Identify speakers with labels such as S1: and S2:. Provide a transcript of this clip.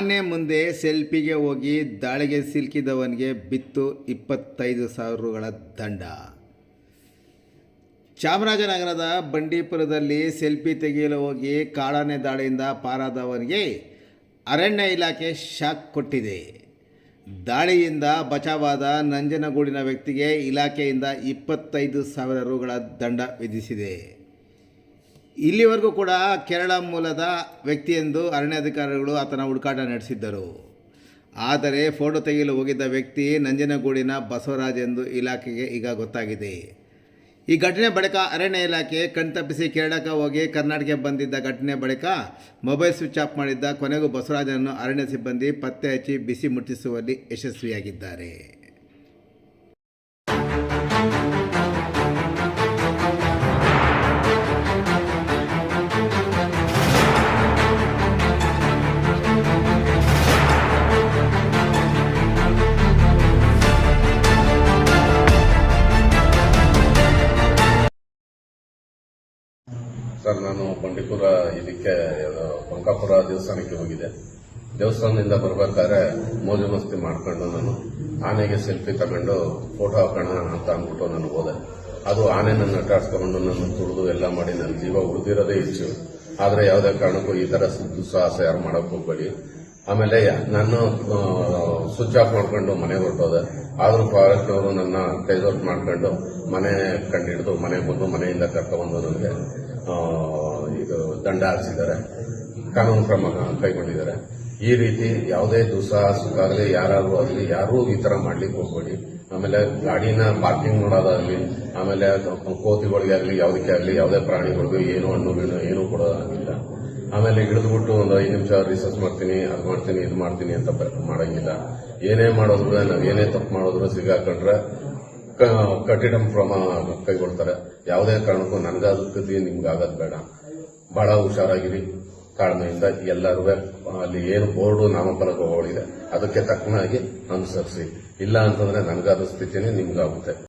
S1: ಆನೆ ಮುಂದೆ ಸೆಲ್ಫಿಗೆ ಹೋಗಿ ದಾಳಿಗೆ ಸಿಲುಕಿದವನಿಗೆ ಬಿತ್ತು ಇಪ್ಪತ್ತೈದು ಸಾವಿರಗಳ ದಂಡ. ಚಾಮರಾಜನಗರದ ಬಂಡೀಪುರದಲ್ಲಿ ಸೆಲ್ಫಿ ತೆಗೆಯಲು ಹೋಗಿ ಕಾಡಾನೆ ದಾಳಿಯಿಂದ ಪಾರಾದವನಿಗೆ ಅರಣ್ಯ ಇಲಾಖೆ ಶಾಕ್ ಕೊಟ್ಟಿದೆ. ದಾಳಿಯಿಂದ ಬಚಾವಾದ ನಂಜನಗೂಡಿನ ವ್ಯಕ್ತಿಗೆ ಇಲಾಖೆಯಿಂದ ಇಪ್ಪತ್ತೈದು ಸಾವಿರ ರುಗಳ ದಂಡ ವಿಧಿಸಿದೆ. ಇಲ್ಲಿವರೆಗೂ ಕೂಡ ಕೇರಳ ಮೂಲದ ವ್ಯಕ್ತಿಯೆಂದು ಅರಣ್ಯಾಧಿಕಾರಿಗಳು ಆತನ ಹುಡುಕಾಟ ನಡೆಸಿದ್ದರು. ಆದರೆ ಫೋಟೋ ತೆಗೆಯಲು ಹೋಗಿದ್ದ ವ್ಯಕ್ತಿ ನಂಜನಗೂಡಿನ ಬಸವರಾಜ್ ಎಂದು ಇಲಾಖೆಗೆ ಈಗ ಗೊತ್ತಾಗಿದೆ. ಈ ಘಟನೆ ಬಳಿಕ ಅರಣ್ಯ ಇಲಾಖೆ ಕಣ್ತಪ್ಪಿಸಿ ಕೇರಳಕ್ಕೆ ಹೋಗಿ ಕರ್ನಾಟಕಕ್ಕೆ ಬಂದಿದ್ದ ಘಟನೆ ಬಳಿಕ ಮೊಬೈಲ್ ಸ್ವಿಚ್ ಆಫ್ ಮಾಡಿದ್ದ ಕೊನೆಗೂ ಬಸವರಾಜನನ್ನು ಅರಣ್ಯ ಸಿಬ್ಬಂದಿ ಪತ್ತೆ ಹಚ್ಚಿ ಬಿಸಿ ಮುಟ್ಟಿಸುವಲ್ಲಿ ಯಶಸ್ವಿಯಾಗಿದ್ದಾರೆ.
S2: ಸರ್, ನಾನು ಬಂಡೀಪುರ ಇದಕ್ಕೆ ಬಂಕಾಪುರ ದೇವಸ್ಥಾನಕ್ಕೆ ಹೋಗಿದ್ದೆ. ದೇವಸ್ಥಾನದಿಂದ ಬರಬೇಕಾದ್ರೆ ಮೋಜು ಮಸ್ತಿ ಮಾಡ್ಕೊಂಡು ನಾನು ಆನೆಗೆ ಸೆಲ್ಫಿ ತಗೊಂಡು ಫೋಟೋ ಹಾಕೋಣ ಅಂತ ಅಂದ್ಬಿಟ್ಟು ನಾನು ಹೋದೆ. ಅದು ಆನೆ ನನ್ನ ಅಟ್ಟಾಡ್ಸ್ಕೊಂಡು ನನ್ನ ತುಳಿದು ಎಲ್ಲ ಮಾಡಿ ನನ್ನ ಜೀವ ಉಳಿದಿರೋದೇ ಹೆಚ್ಚು. ಆದರೆ ಯಾವುದೇ ಕಾರಣಕ್ಕೂ ಈ ತರ ದುಸ್ಸಾಹಸ ಯಾರು ಮಾಡೋಕೆ ಹೋಗ್ಬೇಡಿ. ಆಮೇಲೆ ನಾನು ಸ್ವಿಚ್ ಆಫ್ ಮಾಡ್ಕೊಂಡು ಮನೆಗೆ ಹೊರಟೋದೆ. ಆದರೂ ಫಾರೆಸ್ಟ್ನವರು ನನ್ನ ಕೈದೊಟ್ಟು ಮಾಡ್ಕೊಂಡು ಮನೆ ಕಂಡಿಡಿದು ಮನೆಗೆ ಬಂದು ಮನೆಯಿಂದ ಕರ್ಕೊಂಡ್ಬಂದು ನನಗೆ ದಂಡ ಹಾರಿಸಿದ್ದಾರೆ ಕಾನೂನು ಕ್ರಮ ಕೈಗೊಂಡಿದ್ದಾರೆ. ಈ ರೀತಿ ಯಾವುದೇ ದುಸ್ಸಾಹಸಕ್ಕಾಗಲಿ ಯಾರಾದರೂ ಆಗಲಿ, ಯಾರೂ ಈ ತರ ಮಾಡ್ಲಿಕ್ಕೆ ಹೋಗ್ಬೇಡಿ. ಆಮೇಲೆ ಗಾಡಿನ ಪಾರ್ಕಿಂಗ್ ಮಾಡೋದಾಗಲಿ ಆಮೇಲೆ ಕೋತಿಗಳಿಗೆ ಆಗಲಿ, ಯಾವುದಕ್ಕೆ ಆಗಲಿ, ಯಾವುದೇ ಪ್ರಾಣಿಗಳಿಗೂ ಏನು ಹಣ್ಣು, ಗಿಣ್ಣು ಏನೂ ಕೊಡೋದಾಗಿಲ್ಲ. ಆಮೇಲೆ ಹಿಡಿದ್ಬಿಟ್ಟು ಒಂದು ಐದು ನಿಮಿಷ ರಿಸರ್ಚ್ ಮಾಡ್ತೀನಿ, ಅದು ಮಾಡ್ತೀನಿ, ಇದು ಮಾಡ್ತೀನಿ ಅಂತ ಮಾಡೋಂಗಿಲ್ಲ. ಏನೇ ಮಾಡೋದ್ರೂ, ನಾವು ಏನೇ ತಪ್ಪು ಮಾಡಿದ್ರು ಸಿಗಾಕೊಂಡ್ರೆ ಕಠಿಣ ಕ್ರಮ ಕೈಗೊಳ್ತಾರೆ. ಯಾವುದೇ ಕಾರಣಕ್ಕೂ ನನಗಾಗತ್ತಿ ನಿಮ್ಗಾಗದ್ ಬೇಡ. ಬಹಳ ಹುಷಾರಾಗಿರಿ. ಕಾರಣದಿಂದ ಎಲ್ಲರೂ ಅಲ್ಲಿ ಏನು ಬೋರ್ಡು ನಾಮಫಲಕಗಳಿದೆ ಅದಕ್ಕೆ ತಕ್ಕನಾಗಿ ಅನುಸರಿಸಿ. ಇಲ್ಲ ಅಂತಂದ್ರೆ ನನಗಾದ ಸ್ಥಿತಿನೇ ನಿಮ್ಗಾಗುತ್ತೆ.